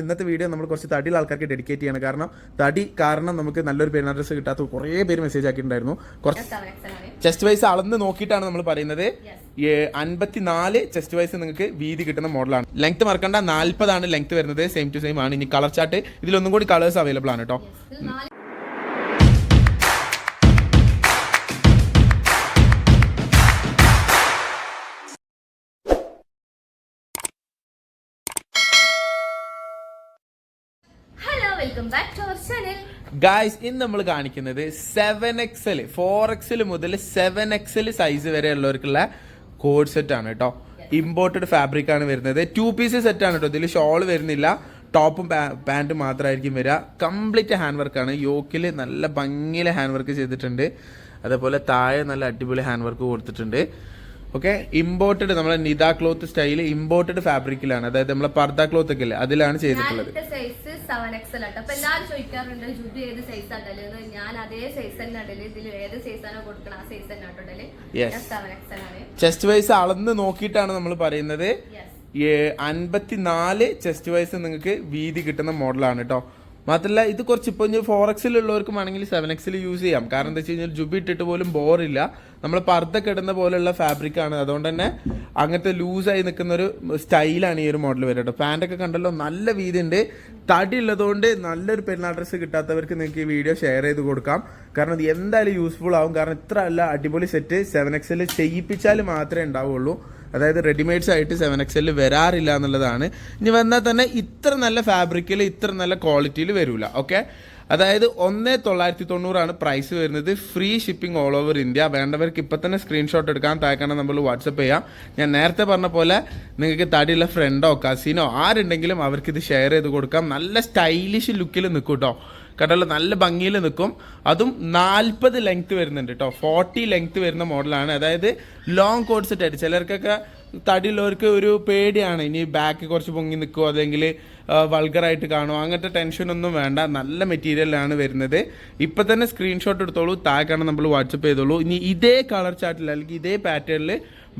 ഇന്നത്തെ വീഡിയോ നമ്മൾ കുറച്ച് തടിയുള്ള ആൾക്കാർക്ക് ഡെഡിക്കേറ്റ് ചെയ്യണം. കാരണം തടി കാരണം നമുക്ക് നല്ലൊരു പേര് അഡ്രസ് കിട്ടാത്ത കുറേ പേര് മെസ്സേജ് ആക്കിയിട്ടുണ്ടായിരുന്നു. കുറച്ച് ചെസ്റ്റ് വൈസ് അളന്ന് നോക്കിയിട്ടാണ് നമ്മൾ പറയുന്നത്. അൻപത്തിനാല് ചെസ്റ്റ് വൈസ് നിങ്ങൾക്ക് വീതി കിട്ടുന്ന മോഡലാണ് ലെങ്ത് മറക്കണ്ട നാൽപ്പതാണ് ലെങ്ത് വരുന്നത്. സെയിം ടു സെയിം ആണ്. ഇനി കളർ ചാർട്ട് ഇതിലൊന്നും കൂടി കളേഴ്സ് അവൈലബിൾ ആണ് കേട്ടോ. Welcome back to our channel guys ഇന്ന് നമ്മൾ കാണിക്കുന്നത് സെവൻ എക്സൽ ഫോർ എക്സൽ മുതൽ സെവൻ എക്സൽ സൈസ് വരെ ഉള്ളവർക്കുള്ള കോഡ് സെറ്റ് ആണ് കേട്ടോ. ഇമ്പോർട്ടഡ് ഫാബ്രിക് ആണ് വരുന്നത്. ടു പീസ് സെറ്റ് ആണ് കേട്ടോ. ഇതിൽ ഷോൾ വരുന്നില്ല. ടോപ്പും പാന്റും മാത്രമായിരിക്കും വരിക. കംപ്ലീറ്റ് ഹാൻഡ് വർക്കാണ് യോക്കിൽ നല്ല ഭംഗിയിൽ ഹാൻഡ് വർക്ക് ചെയ്തിട്ടുണ്ട്. അതേപോലെ താഴെ നല്ല അടിപൊളി ഹാൻഡ് വർക്ക് കൊടുത്തിട്ടുണ്ട്. ഓക്കെ ഇമ്പോർട്ടഡ് നമ്മളെ നിത ക്ലോത്ത് സ്റ്റൈൽ ഇമ്പോർട്ടഡ് ഫാബ്രിക്കിലാണ് അതായത് നമ്മളെ പർദ ക്ലോത്ത് ഒക്കെ ഇല്ലേ? അതിലാണ് ചെയ്തിട്ടുള്ളത്. സെവൻ എക്സൽ ആട്ടോ അപ്പൊ എല്ലാവരും ചോദിക്കാറുണ്ട് ജുബി ഏത് സൈസ് ആട്ടല്ലേ ഞാൻ അതേ സൈസ് തന്നെ ഇടൽ ഇതിൽ ഏത് സൈസ് ആണോ കൊടുക്കണം ആ സൈസ് തന്നെ ആട്ടോ ഇടൽ സെവൻ എക്സൽ ആണ്. ചെസ്റ്റ് വൈസ് അളന്ന് നോക്കിയിട്ടാണ് നമ്മൾ പറയുന്നത്. അൻപത്തിനാല് ചെസ്റ്റ് വൈസ് നിങ്ങൾക്ക് വീതി കിട്ടുന്ന മോഡലാണ് കേട്ടോ മാത്രമല്ല ഇത് കുറച്ച് ഇപ്പോൾ ഇനി ഫോർ എക്സിൽ ഉള്ളവർക്കും വേണമെങ്കിൽ സെവൻ എക്സിൽ യൂസ് ചെയ്യാം. കാരണം എന്താ വെച്ച് കഴിഞ്ഞാൽ ജുബി ഇട്ടിട്ട് പോലും ബോറില്ല. നമ്മൾ പർദ്ദ കിടുന്ന പോലെയുള്ള ഫാബ്രിക് ആണ്. അതുകൊണ്ട് തന്നെ അങ്ങനത്തെ ലൂസായി നിൽക്കുന്ന ഒരു സ്റ്റൈലാണ് ഈ ഒരു മോഡൽ വരിക കേട്ടോ. പാന്റൊക്കെ കണ്ടല്ലോ നല്ല വീതി ഉണ്ട് തടി ഉള്ളതുകൊണ്ട് നല്ലൊരു പെരുന്നാൾ ഡ്രസ്സ് കിട്ടാത്തവർക്ക് നിങ്ങൾക്ക് ഈ വീഡിയോ ഷെയർ ചെയ്ത് കൊടുക്കാം. കാരണം ഇത് എന്തായാലും യൂസ്ഫുൾ ആവും. കാരണം ഇത്ര അല്ല അടിപൊളി സെറ്റ് സെവൻ എക്സിൽ ചെയ്യിപ്പിച്ചാൽ മാത്രമേ ഉണ്ടാവുള്ളൂ. അതായത് റെഡിമെയ്ഡ്സ് ആയിട്ട് സെവൻ എക്സലിൽ വരാറില്ല എന്നുള്ളതാണ്. ഇനി വന്നാൽ തന്നെ ഇത്ര നല്ല ഫാബ്രിക്കിൽ ഇത്ര നല്ല ക്വാളിറ്റിയിൽ വരില്ല ഓക്കെ അതായത് ഒന്ന് തൊള്ളായിരത്തി തൊണ്ണൂറാണ് പ്രൈസ് വരുന്നത്. Free shipping all over India വേണ്ടവർക്ക് ഇപ്പം തന്നെ സ്ക്രീൻഷോട്ട് എടുക്കാൻ താഴ്ക്കണം നമ്മൾ വാട്സപ്പ് ചെയ്യാം. ഞാൻ നേരത്തെ പറഞ്ഞ പോലെ നിങ്ങൾക്ക് തടിയുള്ള ഫ്രണ്ടോ കസിനോ ആരുണ്ടെങ്കിലും അവർക്ക് ഇത് ഷെയർ ചെയ്ത് കൊടുക്കാം. നല്ല സ്റ്റൈലിഷ് ലുക്കിൽ നിൽക്കും കേട്ടോ കണ്ടല്ലോ നല്ല ഭംഗിയിൽ നിൽക്കും. അതും നാൽപ്പത് ലെങ്ത് വരുന്നുണ്ട് കേട്ടോ ഫോർട്ടി ലെങ്ത് വരുന്ന മോഡലാണ് അതായത് ലോങ് കോഡ് സെറ്റ് ആയിട്ട് ചിലർക്കൊക്കെ തടിയുള്ളവർക്ക് ഒരു പേടിയാണ്. ഇനി ബാക്ക് കുറച്ച് പൊങ്ങി നിൽക്കുമോ അല്ലെങ്കിൽ വൾഗറായിട്ട് കാണുമോ അങ്ങനത്തെ ടെൻഷനൊന്നും വേണ്ട. നല്ല മെറ്റീരിയലാണ് വരുന്നത്. ഇപ്പം തന്നെ സ്ക്രീൻഷോട്ട് എടുത്തോളൂ. താഴെക്കാണ് നമ്മൾ വാട്സപ്പ് ചെയ്തോളൂ. ഇനി ഇതേ കളർ ചാർട്ടിൽ അല്ലെങ്കിൽ ഇതേ പാറ്റേണിൽ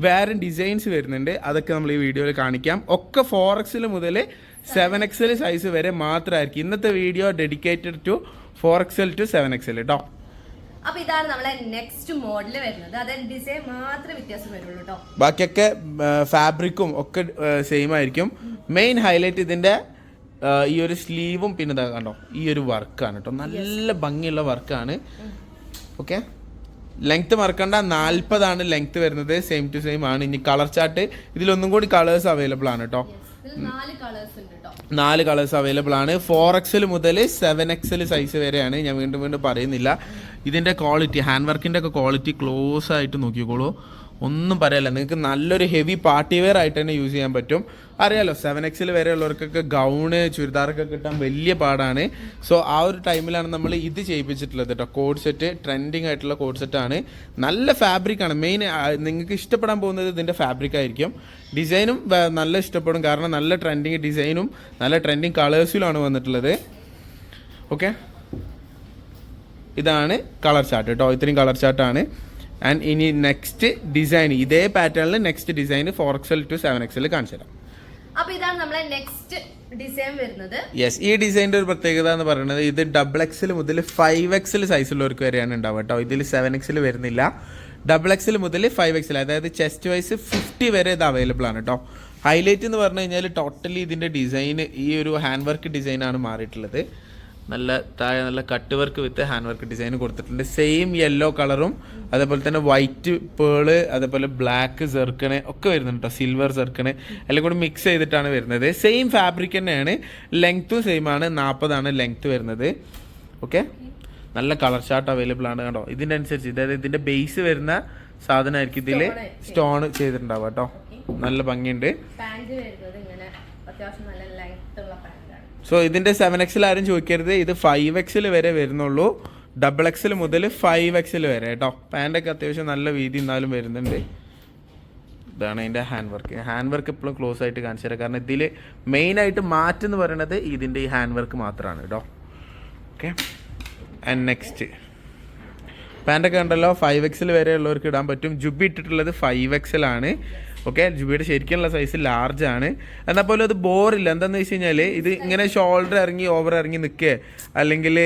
വേറെ ഡിസൈൻസ് വരുന്നുണ്ട്. അതൊക്കെ നമ്മൾ ഈ വീഡിയോയിൽ കാണിക്കാം. ഒക്കെ ഫോർ എക്സിൽ മുതൽ സെവൻ എക്സൽ സൈസ് വരെ മാത്രമായിരിക്കും. ഇന്നത്തെ video dedicated to four XL to seven XL കേട്ടോ അപ്പൊ ഇതാണ് നമ്മളെ നെക്സ്റ്റ് മോഡൽ വരുന്നത്. അതായത് ഡിസൈൻ മാത്രമേ വ്യത്യാസം വരുള്ളൂ കേട്ടോ ബാക്കിയൊക്കെ ഫാബ്രിക്കും ഒക്കെ സെയിം ആയിരിക്കും. മെയിൻ ഹൈലൈറ്റ് ഇതിന്റെ ഈ ഒരു സ്ലീവും പിന്നെ കണ്ടോ ഈ ഒരു വർക്കാണ് കേട്ടോ നല്ല ഭംഗിയുള്ള വർക്കാണ് ഓക്കെ ലെങ്ത് മറക്കണ്ട നാൽപ്പതാണ് ലെങ്ത് വരുന്നത്. സെയിം ടു സെയിം ആണ്. ഇനി കളർ ചാർട്ട് ഇതിലൊന്നും കൂടി കളേഴ്സ് അവൈലബിൾ ആണ് കേട്ടോ നാല് കളേഴ്സ് ഉണ്ട് കേട്ടോ നാല് കളേഴ്സ് അവൈലബിൾ ആണ്. ഫോർ എക്സൽ മുതൽ സെവൻ എക്സൽ സൈസ് വരെയാണ്. ഞാൻ വീണ്ടും വീണ്ടും പറയുന്നില്ല. ഇതിന്റെ ക്വാളിറ്റി ഹാൻഡ് വർക്കിന്റെ ഒക്കെ ക്വാളിറ്റി ക്ലോസ് ആയിട്ട് നോക്കിക്കോളൂ. ഒന്നും പറയല്ല. നിങ്ങൾക്ക് നല്ലൊരു ഹെവി പാർട്ടി വെയർ ആയിട്ട് തന്നെ യൂസ് ചെയ്യാൻ പറ്റും. അറിയാലോ സെവൻ എക്സിൽ വരെ ഉള്ളവർക്കൊക്കെ ഗൗണ് ചുരിദാറൊക്കെ കിട്ടാൻ വലിയ പാടാണ്. സോ ആ ഒരു ടൈമിലാണ് നമ്മൾ ഇത് ചെയ്യിപ്പിച്ചിട്ടുള്ളത് കേട്ടോ കോഡ് സെറ്റ് ട്രെൻഡിങ് ആയിട്ടുള്ള കോഡ് സെറ്റാണ് നല്ല ഫാബ്രിക്കാണ് മെയിൻ നിങ്ങൾക്ക് ഇഷ്ടപ്പെടാൻ പോകുന്നത് ഇതിന്റെ ഫാബ്രിക് ആയിരിക്കും. ഡിസൈനും നല്ല ഇഷ്ടപ്പെടും. കാരണം നല്ല ട്രെൻഡിങ് ഡിസൈനും നല്ല ട്രെൻഡിങ് കളേഴ്സിലുമാണ് വന്നിട്ടുള്ളത്. ഓക്കെ ഇതാണ് കളർ ചാർട്ട് കേട്ടോ. ഇത്രയും കളർ ചാർട്ടാണ് ആൻഡ് ഇനി നെക്സ്റ്റ് ഡിസൈൻ ഇതേ പാറ്റേണിൽ next design four XL to seven XL കാണിച്ചു തരാം. അപ്പൊ ഇതാണ് നമ്മളെ നെക്സ്റ്റ് ഡിസൈൻ വരുന്നത്. യെസ് ഈ ഡിസൈന്റെ ഒരു പ്രത്യേകത എന്ന് പറയുന്നത് ഇത് ഡബിൾ എക്സൽ മുതൽ ഫൈവ് എക്സൽ സൈസുള്ളവർക്ക് വരെയാണ് ഉണ്ടാവുക കേട്ടോ. ഇതിൽ സെവൻ എക്സൽ വരുന്നില്ല. ഡബിൾ എക്സൽ മുതൽ ഫൈവ് എക്സൽ അതായത് ചെസ്റ്റ് വൈസ് ഫിഫ്റ്റി വരെ ഇത് അവൈലബിൾ ആണ് കേട്ടോ. ഹൈലൈറ്റ് എന്ന് പറഞ്ഞു കഴിഞ്ഞാൽ ടോട്ടലി ഇതിന്റെ ഡിസൈൻ ഈ ഒരു ഹാൻഡ് വർക്ക് ഡിസൈനാണ് മാറിയിട്ടുള്ളത്. നല്ല താഴെ നല്ല cut work with hand work design കൊടുത്തിട്ടുണ്ട്. സെയിം യെല്ലോ കളറും അതേപോലെ തന്നെ വൈറ്റ് പേൾ അതേപോലെ ബ്ലാക്ക് സെർക്കണ് ഒക്കെ വരുന്നുണ്ട് കേട്ടോ സിൽവർ സെർക്കണ് എല്ലാം കൂടി മിക്സ് ചെയ്തിട്ടാണ് വരുന്നത്. സെയിം ഫാബ്രിക് തന്നെയാണ്. ലെങ്ത്തും സെയിം ആണ്. നാൽപ്പതാണ് ലെങ്ത്ത് വരുന്നത്. ഓക്കെ നല്ല കളർ ഷാർട്ട് അവൈലബിൾ ആണ് കേട്ടോ ഇതിന്റെ അനുസരിച്ച് അതായത് ഇതിന്റെ ബേസ് വരുന്ന സാധനമായിരിക്കും ഇതിൽ സ്റ്റോൺ ചെയ്തിട്ടുണ്ടാവുക കേട്ടോ നല്ല ഭംഗിയുണ്ട്. അത്യാവശ്യം നല്ല ലെങ്ത് ഉള്ള പാന്റാണ് സോ ഇതിന്റെ സെവൻ എക്സിൽ ആരും ചോദിക്കരുത്. ഇത് ഫൈവ് എക്സിൽ വരെ വരുന്നുള്ളൂ. ഡബിൾ എക്സിൽ മുതൽ ഫൈവ് എക്സിൽ വരെ കേട്ടോ പാന്റൊക്കെ അത്യാവശ്യം നല്ല വീതി എന്നാലും വരുന്നുണ്ട്. ഇതാണ് അതിന്റെ ഹാൻഡ് വർക്ക് ഹാൻഡ് വർക്ക് എപ്പോഴും ക്ലോസ് ആയിട്ട് കാണിച്ചു തരാം. കാരണം ഇതിൽ മെയിനായിട്ട് മാറ്റം എന്ന് പറയുന്നത് ഇതിന്റെ ഈ ഹാൻഡ് വർക്ക് മാത്രമാണ് കേട്ടോ ഓക്കെ ആൻഡ് നെക്സ്റ്റ് പാന്റൊക്കെ ഉണ്ടല്ലോ ഫൈവ് എക്സിൽ വരെ ഉള്ളവർക്ക് ഇടാൻ പറ്റും. ജുബി ഇട്ടിട്ടുള്ളത് ഫൈവ് എക്സൽ ആണ് ഓക്കെ ജുബിയുടെ ശരിക്കുള്ള സൈസ് ലാർജ് ആണ്. എന്നാൽ പോലും അത് ബോറില്ല എന്താണെന്ന് വെച്ച് കഴിഞ്ഞാൽ ഇത് ഇങ്ങനെ ഷോൾഡർ ഇറങ്ങി ഓവർ ഇറങ്ങി നിൽക്കുക അല്ലെങ്കിൽ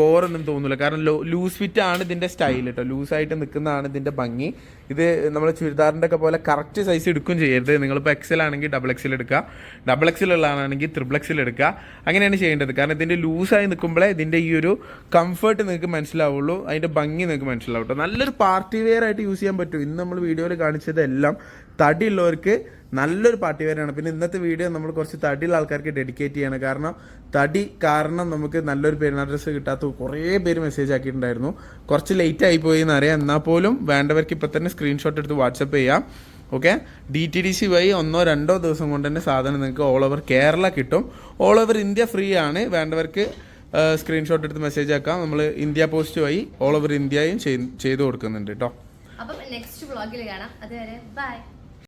ബോറൊന്നും തോന്നില്ല കാരണം ലൂസ് ഫിറ്റ് ആണ് ഇതിന്റെ സ്റ്റൈൽ കേട്ടോ ലൂസായിട്ട് നിൽക്കുന്നതാണ് ഇതിന്റെ ഭംഗി. ഇത് നമ്മൾ ചുരിദാറിന്റെ ഒക്കെ പോലെ കറക്റ്റ് സൈസ് എടുക്കും ചെയ്യരുത്. നിങ്ങളിപ്പോൾ എക്സൽ ആണെങ്കിൽ ഡബിൾ എക്സൽ എടുക്കുക. ഡബിൾ എക്സൽ ഉള്ളതാണെങ്കിൽ ത്രിബിൾ എക്സൽ എടുക്കുക. അങ്ങനെയാണ് ചെയ്യേണ്ടത്. കാരണം ഇതിന്റെ ലൂസായി നിൽക്കുമ്പോഴേ ഇതിന്റെ ഈ ഒരു കംഫർട്ട് നിങ്ങൾക്ക് മനസ്സിലാവുള്ളൂ. അതിന്റെ ഭംഗി നിങ്ങൾക്ക് മനസ്സിലാവും നല്ലൊരു പാർട്ടി വെയർ ആയിട്ട് യൂസ് ചെയ്യാൻ പറ്റും. ഇന്ന് നമ്മൾ വീഡിയോയിൽ കാണിച്ചതെല്ലാം തടിയുള്ളവർക്ക് നല്ലൊരു പാർട്ടി വരെയാണ് പിന്നെ ഇന്നത്തെ വീഡിയോ നമ്മൾ കുറച്ച് തടിയുള്ള ആൾക്കാർക്ക് ഡെഡിക്കേറ്റ് ചെയ്യണം. കാരണം തടി കാരണം നമുക്ക് നല്ലൊരു പെരുന്നാൾ ഡ്രസ്സ് കിട്ടാത്ത കുറേ പേര് മെസ്സേജ് ആക്കിയിട്ടുണ്ടായിരുന്നു. കുറച്ച് ലേറ്റ് ആയി പോയി എന്നറിയാം എന്നാൽ പോലും വേണ്ടവർക്ക് ഇപ്പം തന്നെ സ്ക്രീൻഷോട്ട് എടുത്ത് വാട്സപ്പ് ചെയ്യാം. Okay D T D C വഴി ഒന്നോ രണ്ടോ ദിവസം കൊണ്ട് തന്നെ സാധനം നിങ്ങൾക്ക് ഓൾ ഓവർ കേരള കിട്ടും. ഓൾ ഓവർ ഇന്ത്യ ഫ്രീ ആണ്. വേണ്ടവർക്ക് സ്ക്രീൻഷോട്ട് എടുത്ത് മെസ്സേജ് ആക്കാം. നമ്മൾ ഇന്ത്യ പോസ്റ്റ് വഴി ഓൾ ഓവർ ഇന്ത്യയും ചെയ്തു കൊടുക്കുന്നുണ്ട് കേട്ടോ അപ്പം നെക്സ്റ്റ് വ്ളോഗിൽ കാണാം. അതുവരെ ബൈ